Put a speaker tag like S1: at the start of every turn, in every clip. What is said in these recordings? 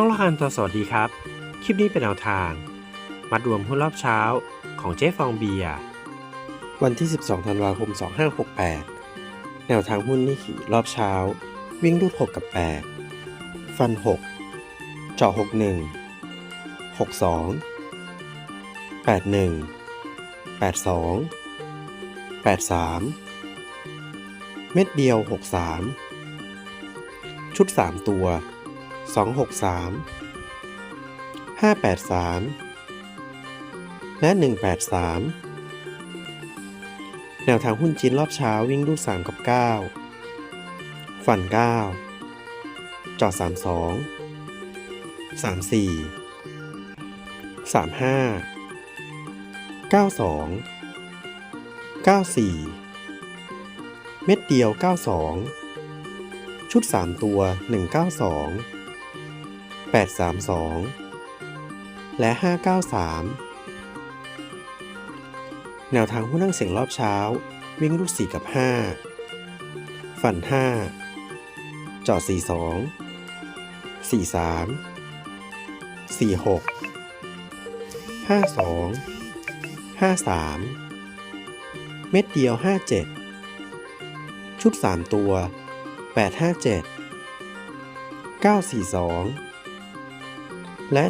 S1: ช่องละคันตัวสวัสดีครับ คลิปนี้เป็นแนวทาง มัดรวมหุ้นรอบเช้าของเจ๊ฟองเบียร์วันที่ 12 ธันวาคม 2568 แนวทางหุ้นนี่ขี่รอบเช้า วิ่งรูด 6 กับ 8 ฟัน 6 เจาะ 61 62 81 82 83 เม็ดเดียว 63 ชุด 3 ตัว 263 583 และ 183 แนวทางหุ้นจีนรอบเช้าวิ่งรูด3กับ 9 ฝัน 9 จอด 32 34 35 92 94 เม็ดเดียว 92 ชุด 3 ตัว 192 832 และ 593 แนวทางหุ้นนั่งเสียงรอบเช้า วิ่งรูด4กับ 5 ฝัน 5 จอด 42 43 46 52 53 เม็ดเดียว 57 ชุด 3 ตัว 857 942 และ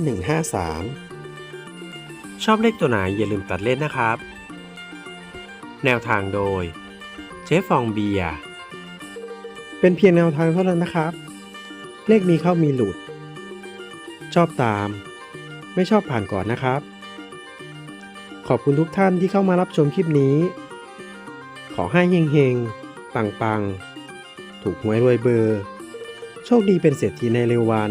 S1: 153 ชอบเลขตัวไหนอย่าลืมตัดเล่นนะครับ แนวทางโดยเจ๊ฟองเบีย เป็นเพียงแนวทางเท่านั้นนะครับ เลขมีเข้ามีหลุด ชอบตาม ไม่ชอบผ่านก่อนนะครับ ขอบคุณทุกท่านที่เข้ามารับชมคลิปนี้ ขอให้เฮงๆ ปังๆ ถูกหวยรวยเบอร์ โชคดีเป็นเศรษฐีในเร็ววัน